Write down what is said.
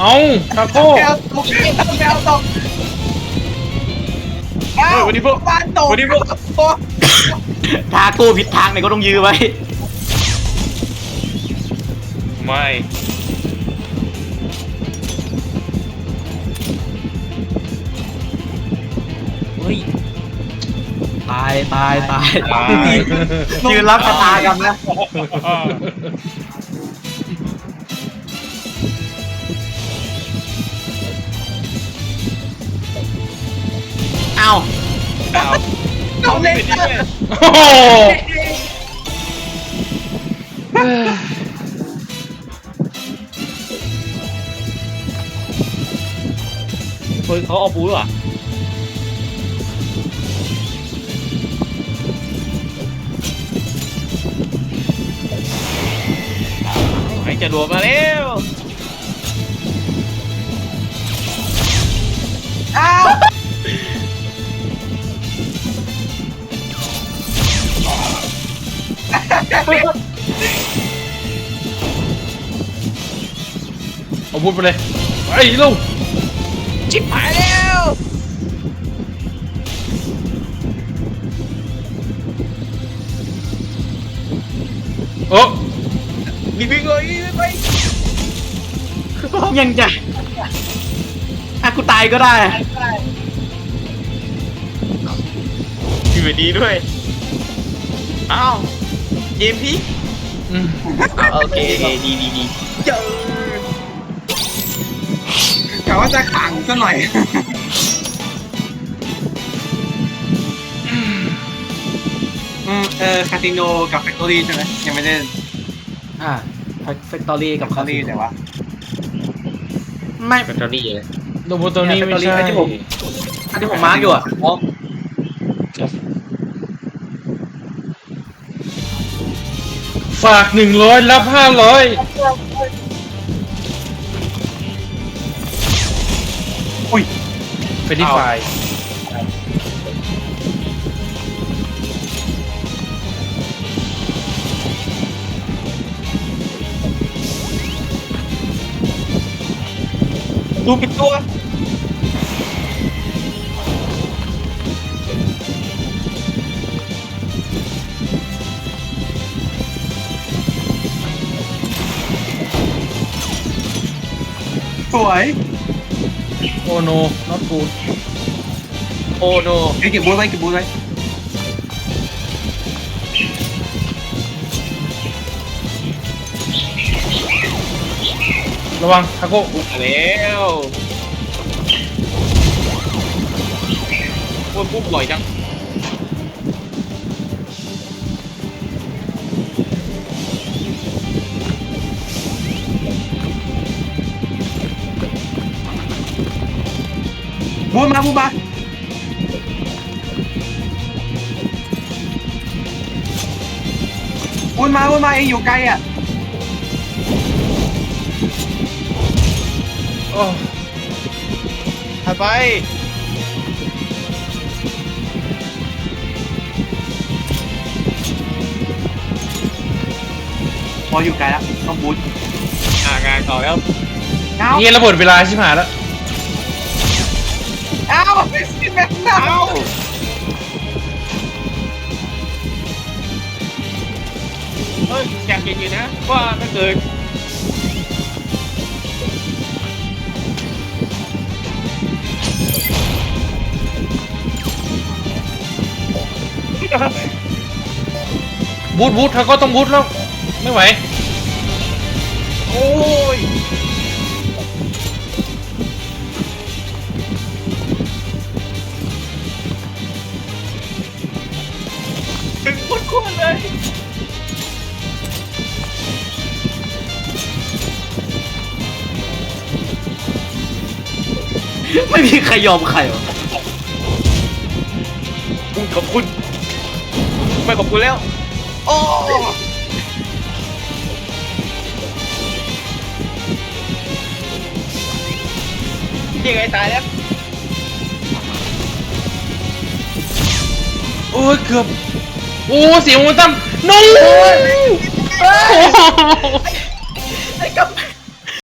เอาทาโก้แมวตกแมวตกเอ้าเออวันนี้พวกบ้านตกวันนี้พวกโอ้ทาโก้ผิดทางเนี่ยก็ต้องยื้อไว้ ไม่เฮ้ย ตายตายตายตายยืนรับชะตากรรมนะ เอ้าเอาเอาเล่นเป็นนี่เลยโอ้โหเฮ้ยเขาเอาปูด้วยเหรอไอ้จะรวมมาแล้ว เอาพูดไปเลยไอ้ลูกชิบหายแล้วโอ้มีวิ่งเลยไปยังจะอะกูตายก็ได้มีแบบนี้ด้วย อ้าว เกมพี่อืมโอเคดีดีดีกะว่าจะขังซะหน่อย อืมเออคาสิโนกับแฟคทอรี่ใช่ไหมยังไม่ได้อ่าแฟคตอรี่กับแฟคทอรี่แต่ว่า ไม่แบตเตอรี่เลยโรบอตัวนี้ไม่ใช่อันที่ผมอันที่ผมมาร์กอยู่อะอ๋อ ฝากหนึ่งร้อยรับห้าร้อยอุ้ยไปที่ฝ่ายดูปิดตัว สวยโอ้โน not good โอ้โนเอ้ยเก็บบูทไว้เก็บบูทไว้ระวังทาโก้มาแล้วโอ้ยปุ๊บลอยจัง บูทมาบูทมาบูทมาบูทมาเองอยู่ไกลอะโอ้ถัดไปพออยู่ไกลแล้วต้องบูทอ่างานต่อแล้วเอ้า เฮียระเบิดเวลาชิบหายแล้ว เอ้าไม่สิแม่งเอ้าเฮ้ยอยากเห็นอยู่นะว่าถ้าเกิดบูทบูททาโก้ต้องบูทแล้ว ไม่ไหว เลยไม่มีใครยอมใครหรออุ้ยขอบคุณ ไม่ขอบคุณแล้ว โอ้ ยังไงตายแล้ว โอ้ยเกือบโอู้สีมุมตั้มนู่นไอ้กำแพ